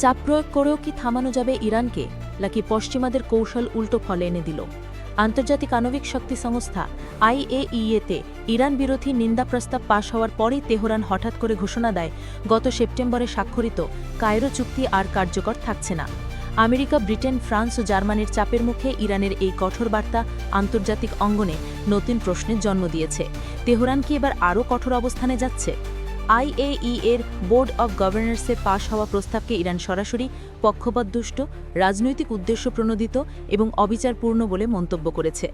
চাপ প্রয়োগ করেও কি থামানো যাবে ইরানকে, নাকি পশ্চিমাদের কৌশল উল্টো ফলে এনে দিল? আন্তর্জাতিক আণবিক শক্তি সংস্থা আইএইএতে ইরান বিরোধী নিন্দা প্রস্তাব পাশ হওয়ার পরেই তেহরান হঠাৎ করে ঘোষণা দেয়, গত সেপ্টেম্বরে স্বাক্ষরিত কায়রো চুক্তি আর কার্যকর থাকছে না। আমেরিকা, ব্রিটেন, ফ্রান্স ও জার্মানির চাপের মুখে ইরানের এই কঠোর বার্তা আন্তর্জাতিক অঙ্গনে নতুন প্রশ্নের জন্ম দিয়েছে। তেহরান কি এবার আরও কঠোর অবস্থানে যাচ্ছে? আইএই এর বোর্ড অব গভর্নর্সে পাশ হওয়া প্রস্তাবকে ইরান সরাসরি পক্ষপাতদুষ্ট রাজনৈতিক উদ্দেশ্য প্রণোদিত এবং অবিচারপূর্ণ বলে মন্তব্য করেছে।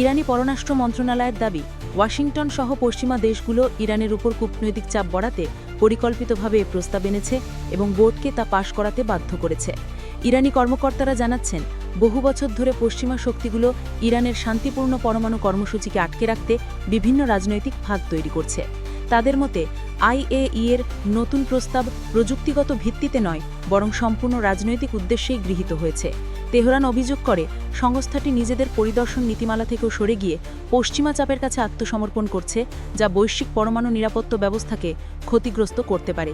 ইরানি পররাষ্ট্র মন্ত্রণালয়ের দাবি, ওয়াশিংটন সহ পশ্চিমা দেশগুলো ইরানের উপর কূটনৈতিক চাপ বাড়াতে পরিকল্পিতভাবে এ প্রস্তাব এনেছে এবং বোর্ডকে তা পাশ করাতে বাধ্য করেছে। ইরানি কর্মকর্তারা জানাচ্ছেন, বহু বছর ধরে পশ্চিমা শক্তিগুলো ইরানের শান্তিপূর্ণ পরমাণু কর্মসূচিকে আটকে রাখতে বিভিন্ন রাজনৈতিক ফাঁদ তৈরি করছে। তাদের মতে আইএই এর নতুন প্রস্তাব প্রযুক্তিগত ভিত্তিতে নয়, বরং সম্পূর্ণ রাজনৈতিক উদ্দেশ্যেই গৃহীত হয়েছে। তেহরান অভিযোগ করে, সংস্থাটি নিজেদের পরিদর্শন নীতিমালা থেকেও সরে গিয়ে পশ্চিমা চাপের কাছে আত্মসমর্পণ করছে, যা বৈশ্বিক পরমাণু নিরাপত্তা ব্যবস্থাকে ক্ষতিগ্রস্ত করতে পারে।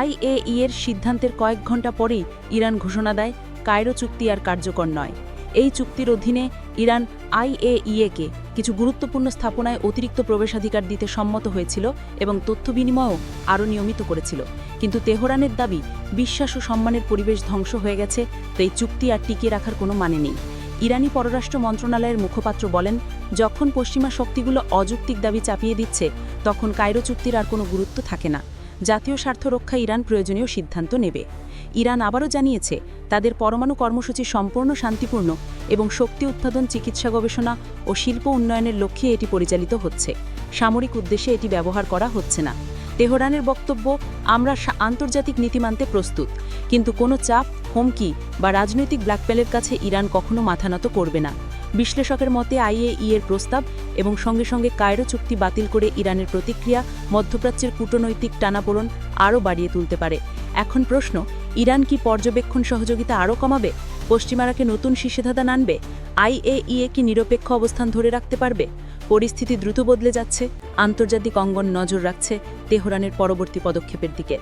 আইএই এর সিদ্ধান্তের কয়েক ঘণ্টা পরেই ইরান ঘোষণা দেয়, কায়রো চুক্তি আর কার্যকর নয়। এই চুক্তির অধীনে ইরান আইএইএকে কিছু গুরুত্বপূর্ণ স্থাপনায় অতিরিক্ত প্রবেশাধিকার দিতে সম্মত হয়েছিল এবং তথ্য বিনিময়ও আরও নিয়মিত করেছিল। কিন্তু তেহরানের দাবি, বিশ্বাস ও সম্মানের পরিবেশ ধ্বংস হয়ে গেছে, তাই চুক্তি আর টিকিয়ে রাখার কোনো মানে নেই। ইরানি পররাষ্ট্র মন্ত্রণালয়ের মুখপাত্র বলেন, যখন পশ্চিমা শক্তিগুলো অযৌক্তিক দাবি চাপিয়ে দিচ্ছে, তখন কায়রো চুক্তির আর কোনো গুরুত্ব থাকে না। জাতীয় স্বার্থ রক্ষা ইরান প্রয়োজনীয় সিদ্ধান্ত নেবে। ইরান আবারও জানিয়েছে, তাদের পরমাণু কর্মসূচি সম্পূর্ণ শান্তিপূর্ণ এবং শক্তি উৎপাদন, চিকিৎসা গবেষণা ও শিল্প উন্নয়নের লক্ষ্যে এটি পরিচালিত হচ্ছে। সামরিক উদ্দেশ্যে এটি ব্যবহার করা হচ্ছে না। তেহরানের বক্তব্য, আমরা আন্তর্জাতিক নীতি মানতে প্রস্তুত, কিন্তু কোনো চাপ, হুমকি বা রাজনৈতিক ব্ল্যাকমেলের কাছে ইরান কখনো মাথা নত করবে না। বিশ্লেষকের মতে, আইএই এর প্রস্তাব এবং সঙ্গে সঙ্গে কায়রো চুক্তি বাতিল করে ইরানের প্রতিক্রিয়া মধ্যপ্রাচ্যের কূটনৈতিক টানাপোড়ন আরও বাড়িয়ে তুলতে পারে। এখন প্রশ্ন ইরান কি পর্যবেক্ষণ সহযোগিতা আরও কমাবে? পশ্চিমারাকে নতুন নিষেধাজ্ঞা আনবে আইএইএ কি নিরপেক্ষ অবস্থান ধরে রাখতে পারবে? পরিস্থিতি দ্রুত বদলে যাচ্ছে। আন্তর্জাতিক অঙ্গন নজর রাখছে তেহরানের পরবর্তী পদক্ষেপের দিকে।